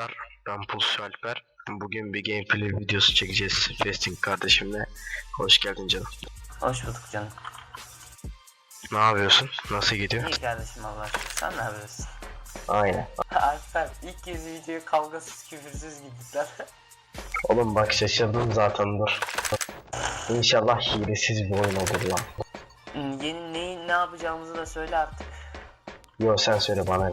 arkadaşlar ben Pulsu Alper. Bugün bir gameplay videosu çekeceğiz Festing kardeşimle. Hoş geldin canım. Hoş bulduk canım. Ne yapıyorsun? Nasıl gidiyor? İyi kardeşim Allah. Sen ne yapıyorsun? Aynen. Alper ilk kez videoya kavgasız küfürsüz gittiler. Oğlum bak şaşırdım zaten dur. İnşallah hilesiz bir oyun olur lan. Hmm, Yeni neyi ne yapacağımızı da söyle artık. Yo sen söyle bana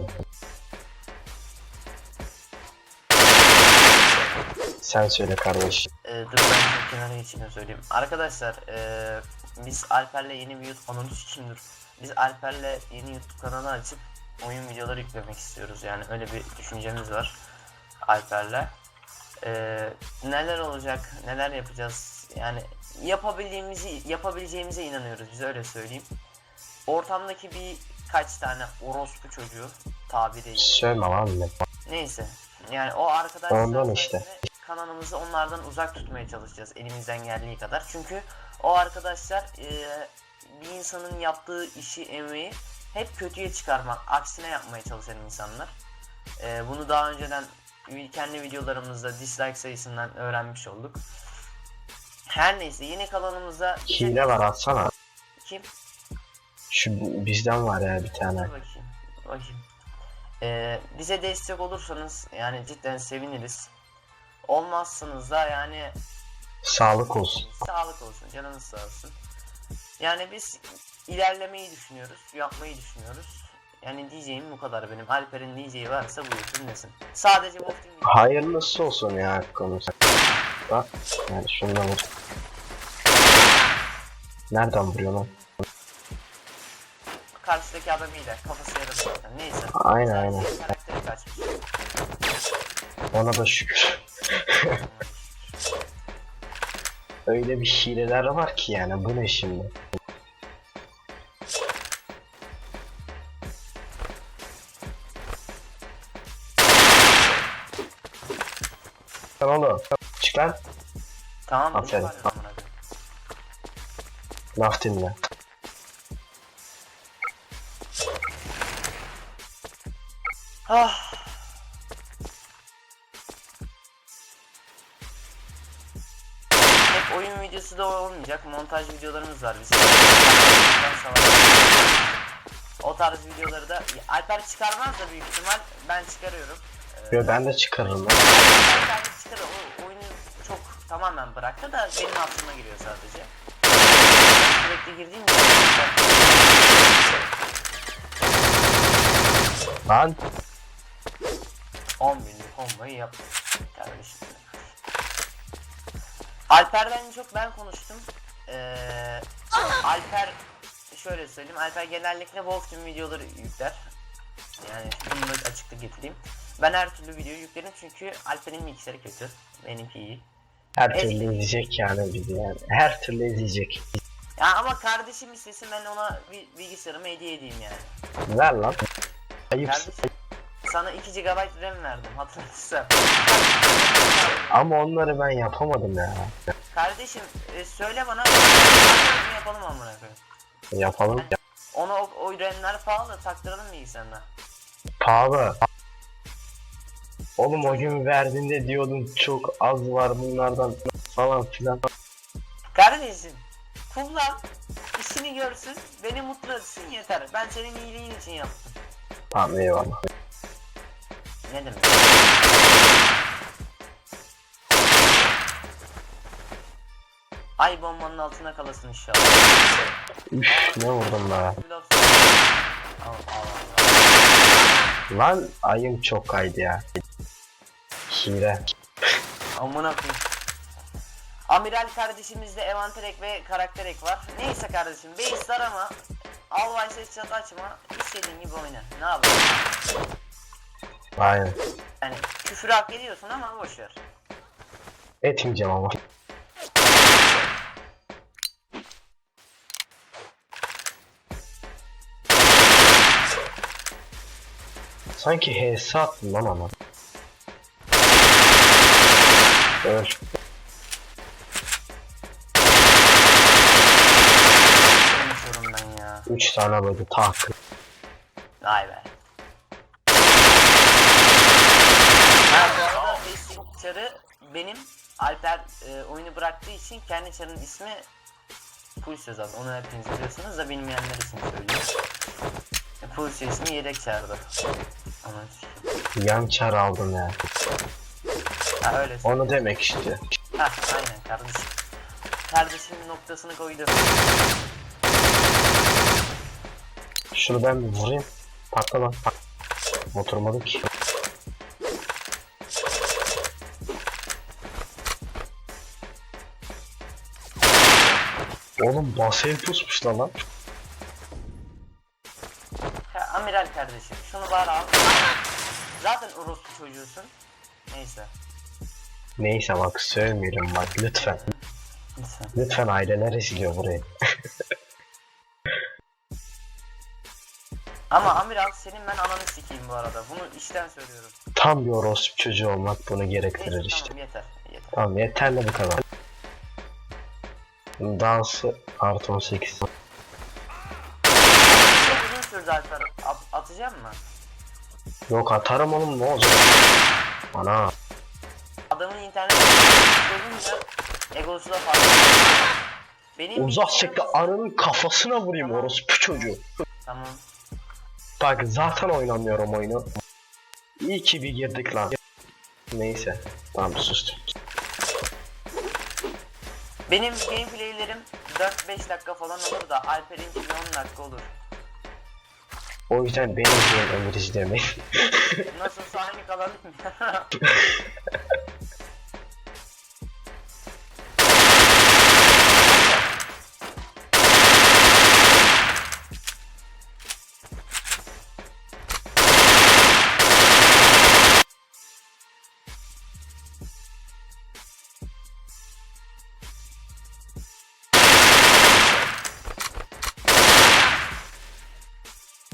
Sen söyle kardeş. Ee, dur ben kenara geçeyim de söyleyeyim. Arkadaşlar ee, biz Alper'le yeni bir YouTube kanalı dur. Biz Alper'le yeni YouTube kanalı açıp oyun videoları yüklemek istiyoruz. Yani öyle bir düşüncemiz var Alper'le. Ee, neler olacak, neler yapacağız? Yani yapabildiğimizi, yapabileceğimize inanıyoruz. Biz öyle söyleyeyim. Ortamdaki bir kaç tane orospu çocuğu tabiriyle. Söyleme lan ne? Neyse. Yani o arkadaşlar Ondan işte. Kanalımızı onlardan uzak tutmaya çalışacağız elimizden geldiği kadar. Çünkü o arkadaşlar e, bir insanın yaptığı işi, emeği hep kötüye çıkarmak, aksine yapmaya çalışan insanlar. E, bunu daha önceden kendi videolarımızda dislike sayısından öğrenmiş olduk. Her neyse yeni kanalımızda Hile var atsana. kim? Şu bizden var ya bir tane. Dur bakayım. Bakayım. Ee, bize destek olursanız yani cidden seviniriz. Olmazsanız da yani Sağlık olsun. sağlık olsun, canınız sağ olsun. Yani biz ilerlemeyi düşünüyoruz, yapmayı düşünüyoruz. Yani diyeceğim bu kadar benim. Alper'in diyeceği varsa buyur dinlesin. Sadece bu Hayırlısı olsun ya konusu. Bak yani şundan vur. Nereden vuruyor lan? karşıdaki adam iyiler. Kafası yarım zaten. Neyse. Aynen, aynen. Karakteri kaçmış. Ona da şükür. Öyle bir hileler var ki yani bu ne şimdi? Lan oğlum çık lan Tamam. Aferin. laf dinle. Ah. Hep oyun videosu da olmayacak. Montaj videolarımız var bizim. O tarz videoları da Alper çıkarmaz da büyük ihtimal ben çıkarıyorum. Ee, Yo ben de çıkarırım. Alper çıkar o oyunu çok tamamen bıraktı da benim aklıma giriyor sadece. Sürekli girdiğim için Lan 10 binlik komboyu yaptım kardeşim. Alper'den çok ben konuştum. Ee, Alper şöyle söyleyeyim. Alper genellikle Wolf Team videoları yükler. Yani bunu da açıklık getireyim. Ben her türlü video yüklerim çünkü Alper'in bilgisayarı kötü. Benimki iyi. her türlü izleyecek yani bizi yani. Her türlü izleyecek. Ya ama kardeşim istesin ben ona bir bilgisayarımı hediye edeyim yani. Ver lan. Ayıp. Kardeşim sana 2 GB RAM verdim hatırlarsan. Ama onları ben yapamadım ya. Kardeşim e, söyle bana yapalım amına koyayım. Yapalım. Ona o, o RAM'ler pahalı taktıralım bilgisayarına. Pahalı. Oğlum o gün verdiğinde diyordun çok az var bunlardan falan filan. Kardeşim kullan işini görsün beni mutlu etsin yeter. Ben senin iyiliğin için yaptım. Tamam eyvallah. Ne demek? Ay bombanın altına kalasın inşallah. Üf ne vurdum be. Al al al. Lan ayım çok kaydı ya. Hile. Amına koyayım. Amiral kardeşimizde Evanterek ve Karakterek var. Neyse kardeşim base'ler ama Albay ses çatı açma istediğin gibi oyna. Ne yapayım? Aynen. Yani küfür hak ediyorsun ama boşver. Etmeyeceğim ama. Sanki HS attım lan ama. Öl. 3 tane böyle tak. Vay be. Ha çarı benim Alper e, oyunu bıraktığı için kendi çarın ismi Pulse zaten. Onu hepiniz biliyorsunuz da bilmeyenler için söyleyeyim. E, Pulse ismi yedek sikeyim. Yan çar aldım ya. Ha öyle. Onu demek işte. Ha aynen kardeşim. Kardeşimin noktasını koydu. Şunu ben bir vurayım. Patla lan. Oturmadı ki. Oğlum basayı pusmuş lan lan. Amiral kardeşim şunu bari al. Zaten orospu çocuğusun. Neyse. Neyse bak sövmeyelim bak lütfen. Lütfen. Lütfen aileler izliyor burayı. Ama amiral senin ben ananı sikeyim bu arada. Bunu işten söylüyorum. Tam bir orospu çocuğu olmak bunu gerektirir Neyse işte. tamam yeter. Yeter. Tamam yeterli bu kadar. Dansı artı 18. Çok uzun sürdü. At atacağım mı? Yok atarım oğlum ne olacak? Ana Adamın internet olunca egosu da fazla. Benim uzak çekti arının kafasına vurayım orospu çocuğu. Tamam. Bak zaten oynamıyorum oyunu. İyi ki bir girdik lan. Neyse tamam sustum. Benim gameplaylerim 4-5 dakika falan olur da Alper'inki bir 10 dakika olur. O yüzden benim diyen ömür izlemeyin. Nasılsa aynı kalan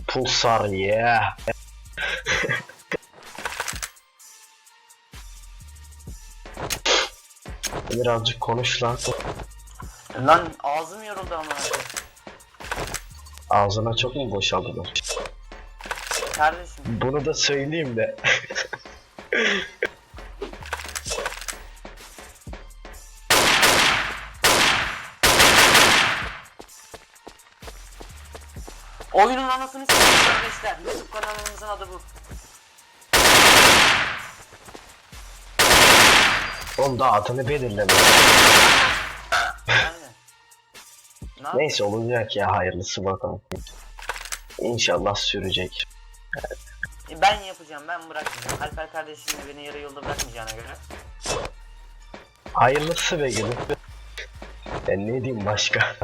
Pulsar yeah. Birazcık konuş lan. Lan ağzım yoruldu ama. Ağzına çok mu boşaldılar? Kardeşim Bunu da söyleyeyim de. oyunun anasını sikeyim kardeşler. YouTube kanalımızın adı bu. Oğlum daha adını belirleme. Aynen. Ne yap- Neyse olacak ya hayırlısı bakalım. İnşallah sürecek. E, Ben yapacağım ben bırakmayacağım. Alper kardeşim de beni yarı yolda bırakmayacağına göre. Hayırlısı be gülüm. Ben ne diyeyim başka?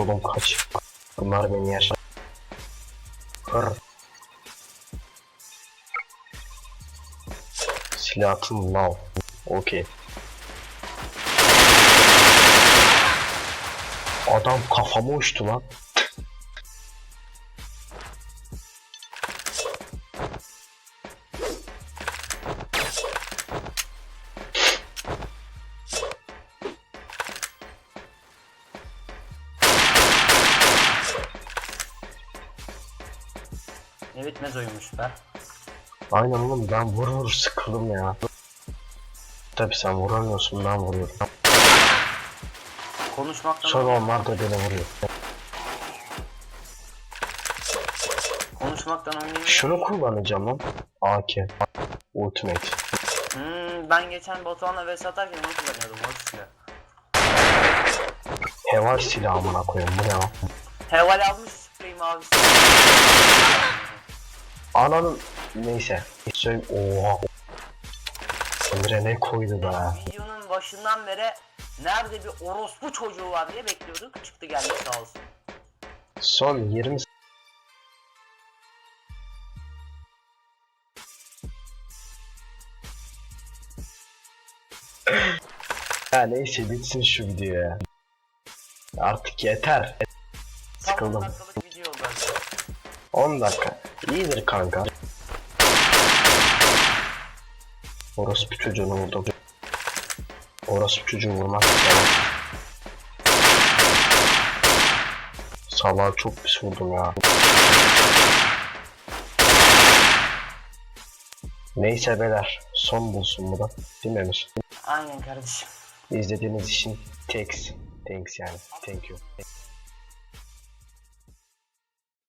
Kaç oğlum kaç. Bunlar beni. Hır. Silahın lav. Okey. Adam kafama uçtu lan. Bitmez oyunmuş be. Aynen oğlum ben vur vur sıkıldım ya. Tabi sen vuramıyorsun ben vuruyorum. Konuşmaktan Sonra onlar da beni vuruyor. konuşmaktan oynayayım. Şunu kullanacağım lan. AK. Ultimate. Hmm, ben geçen Batuhan'la vs atarken onu kullanıyordum o silah. Heval silahı amına koyayım bu ne lan? Heval almış sprey mavisi. Ananın neyse. Söyle oha. Emre ne koydu be. Videonun başından beri nerede bir orospu çocuğu var diye bekliyorduk. Çıktı geldi sağ olsun. Son 20 Ya neyse bitsin şu video ya. Artık yeter. Tam 10 Sıkıldım. dakikalık video oldu arkadaşlar. 10 dakika. İyidir kanka. Orospu çocuğunu vurdum. Orospu çocuğu vurmak istemem. salağa çok pis vurdum ya. Neyse beyler son bulsun bu da. Değil mi Emir? Aynen kardeşim. İzlediğiniz için thanks. Thanks yani. Thank you.